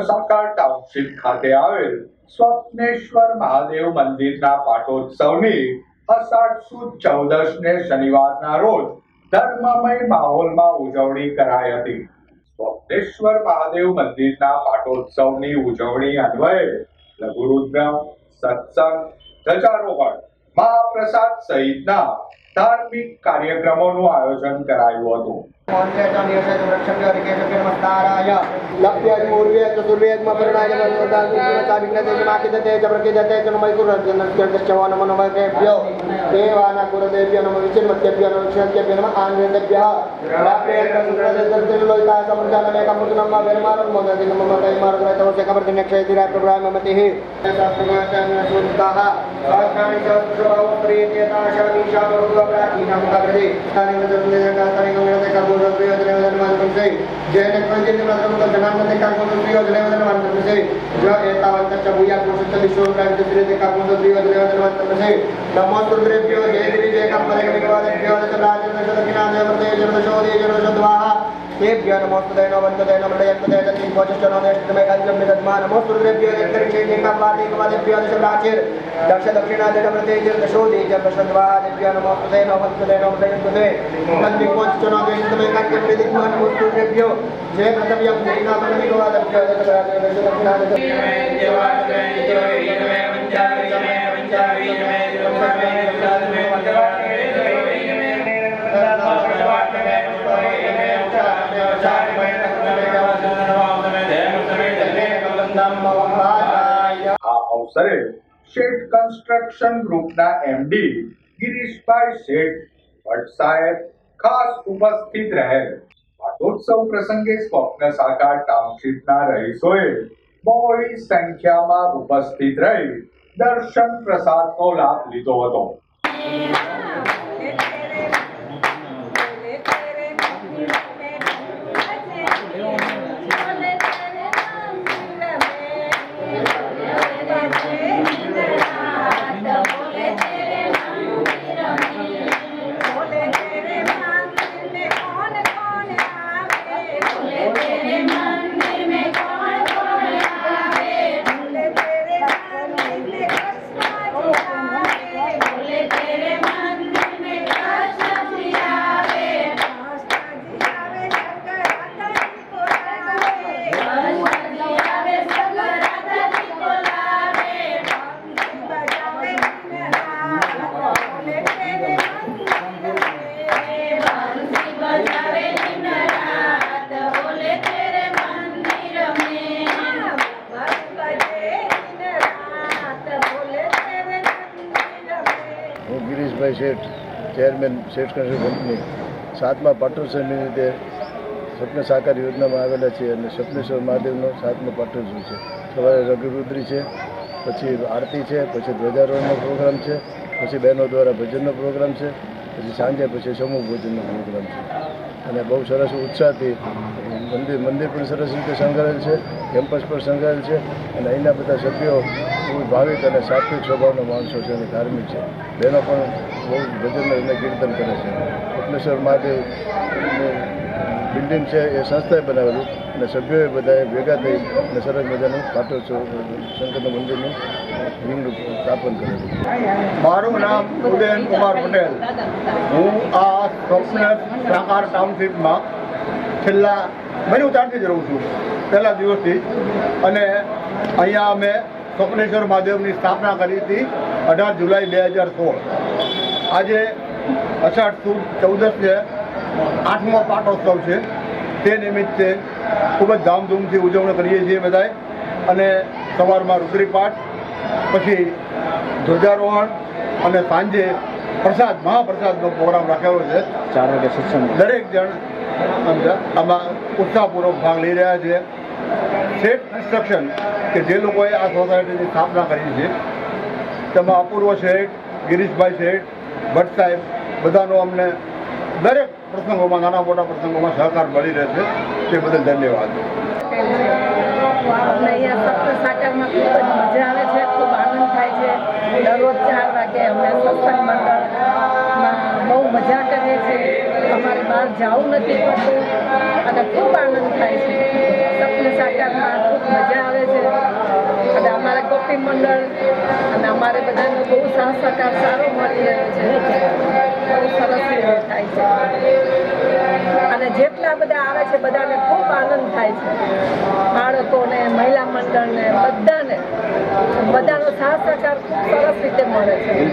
સાકાર ટાઉનશીપ ખાતે આવેલ સ્વપ્નેશ્વર મહાદેવ મંદિરના પાટોત્સવની અષાઢ સુદ ચૌદશ ને શનિવારના રોજ ધર્મમય માહોલમાં ઉજવણી કરાઈ હતી. સ્વપ્નેશ્વર મહાદેવ મંદિરના પાટોત્સવની ઉજવણી અન્વયે લઘુરુદ્રમ સત્સંગ, ધ્વજારોહણ, મહાપ્રસાદ સહિતના ધાર્મિક કાર્યક્રમોનું આયોજન કરાયું હતું. पूर्वे चतुर्वेदमपर्णाय विघ्नतेजमाकिदतेजप्रकिदते च नमैकुरजनत्यर्दश्चवा नमो नमकेभ्यो देवानाकुरदेभ्य नमो विचिन्मत्यभ्य नमो विष्णुभ्य नमः आनन्देभ्यः ക്ഷയതിരാപ്രഭ്രാമമതിः सहस्राणि सहस्रभावप्रियेत्येताशामीशामरुद्वप्राचीनामुखकृते स्थानिकतरुणे कान्तरिकमिरते कर्म కాకూడదు అతని మాత్రం చేయి జయన కోజిని వ్రతం ధనాన్ని కాకూడదు అతని మాత్రం చేయి జో ఏతావంత చబుయా పురుషుల విశ్వప్రాంత తిరిగి కాకూడదు అతని మాత్రం చేయి నమో సూత్రేభ్యో జయ దేవి జయ కంపరేభ్యో రాజేంద్ర సదకినా దేవతే జనశోదే జనశోద్వా નમોસ્તુભ્યો જય દેવી જય કંપરે કવિવાદેભ્યો દશરાજનશતકિનાદયમૃતેજનશોદીજનશોદ્વાહ તેભ્યો નમોસ્તુદય નમસ્તુદય નમસ્તુદય દત્તિ પોચિષ્ટનો દેશમે કાલ્યમ નિદત્મા નમોસ્તુભ્યો દેવતરી જય કંપાદે કવાદેભ્યો દશરાચિર દક્ષ દક્ષિણાદયમૃતેજન દશોદીજનશોદ્વાહ દેભ્યો નમોસ્તુદય નમસ્તુદય નમસ્તુદય દત્તિ પોચિષ્ટનો દેશમે કાલ્યમ નિદત્મા નમોસ્તુભ્યો જય પ્રથમ્યમ જય નામનિ કવાદેભ્યો આ અવસરે શેઠ કન્સ્ટ્રક્શન ગ્રુપના એમડી ગિરીશભાઈ શેઠ ભટ્ટ સાહેબ ખાસ ઉપસ્થિત રહેલ પાટોત્સવ પ્રસંગે સ્વપ્ન સાકાર ટાઉનશીપના રહીશોએ બહોળી સંખ્યામાં ઉપસ્થિત રહી દર્શન પ્રસાદનો લાભ લીધો હતો. ગિરીશભાઈ શેઠ ચેરમેન શેઠ કન્સ્ટ્રક્શન કંપની, સાતમા પાટોત્સવ નિમિત્તે સ્વપ્ન સાકાર યોજનામાં આવેલા છીએ અને સ્વપ્નેશ્વર મહાદેવનો સાતમો પાટોત્સવ છે. સવારે રઘુરુદ્રી છે, પછી આરતી છે, પછી ધ્વજારોહણનો પ્રોગ્રામ છે, પછી બહેનો દ્વારા ભજનનો પ્રોગ્રામ છે, પછી સાંજે, પછી સમૂહ ભોજનનો પ્રોગ્રામ છે. અને બહુ સરસ ઉત્સાહથી મંદિર મંદિર પણ સરસ રીતે શણગારેલ છે કેમ્પસ પણ શણગારેલ છે અને અહીંના બધા સભ્યો બહુ ભાવિક અને સાત્વિક સ્વભાવના માણસો છે અને ધાર્મિક છે. બહેનો પણ બહુ ભજન અને કીર્તન કરે છે. કપલેશ્વર મહાદેવ બિલ્ડિંગ છે, એ સંસ્થાએ બનાવેલું. અને સભ્યોએ બધાએ ભેગા થઈ અને સરસ મજાનું પાટોત્સવ શંકરના મંદિરનું લિંગનું સ્થાપન કરેલું. મારું નામ ઉદયન કુમાર પટેલ. હું આ સ્વપ્ન સાકાર ટાઉનશીપમાં છેલ્લા મને ઉતારથી જ રહું છું. પહેલા દિવસથી અને અહીંયા અમે સ્વપ્નેશ્વર મહાદેવની સ્થાપના કરી હતી અઢાર જુલાઈ બે હજાર સોળ. આજે અષાઢ સુદ ચૌદસને આઠમો પાટોત્સવ છે. તે નિમિત્તે ખૂબ જ ધામધૂમથી ઉજવણી કરીએ છીએ બધાએ. અને સવારમાં રુદ્રી પાઠ પછી ધ્વજારોહણ અને સાંજે પ્રસાદ મહાપ્રસાદનો પ્રોગ્રામ રાખેલો છે. ચાર વાગે સત્સંગ. દરેક જણ આમાં ઉત્સાહપૂર્વક ભાગ લઈ રહ્યા છે. શેઠ કન્સ્ટ્રક્શન કે જે લોકોએ આ સોસાયટીની સ્થાપના કરી છે તેમાં અપૂર્વ શેઠ ગિરીશભાઈ શેઠ ભટ્ટ સાહેબ બધાનો અમને દરેક પ્રસંગોમાં, નાના મોટા પ્રસંગોમાં સહકાર મળી રહે છે. તે બદલ ધન્યવાદ. અહીંયા સપ્ત સાકરમાં ખૂબ મજા આવે છે, ખૂબ આનંદ થાય છે. દરરોજ ચાર વાગે અમે સત્સંગ મંડળમાં બહુ મજા કરીએ છીએ. અમારે બહાર જવું નથી પડતું અને ખૂબ આનંદ થાય છે. સપને સાકારમાં ખૂબ મજા આવે છે. અને અમારા ગોપી મંડળ અને અમારે બધાનો બહુ સહકાર સારો મળી રહ્યો છે. બહુ સરસ થાય છે. અને જેટલા બધા આવે છે, બધાને ખૂબ આનંદ થાય છે. બાળકોને, મહિલા મંડળને, બધાને, બધાનો સાથ સહકાર ખૂબ સરસ રીતે મળે છે.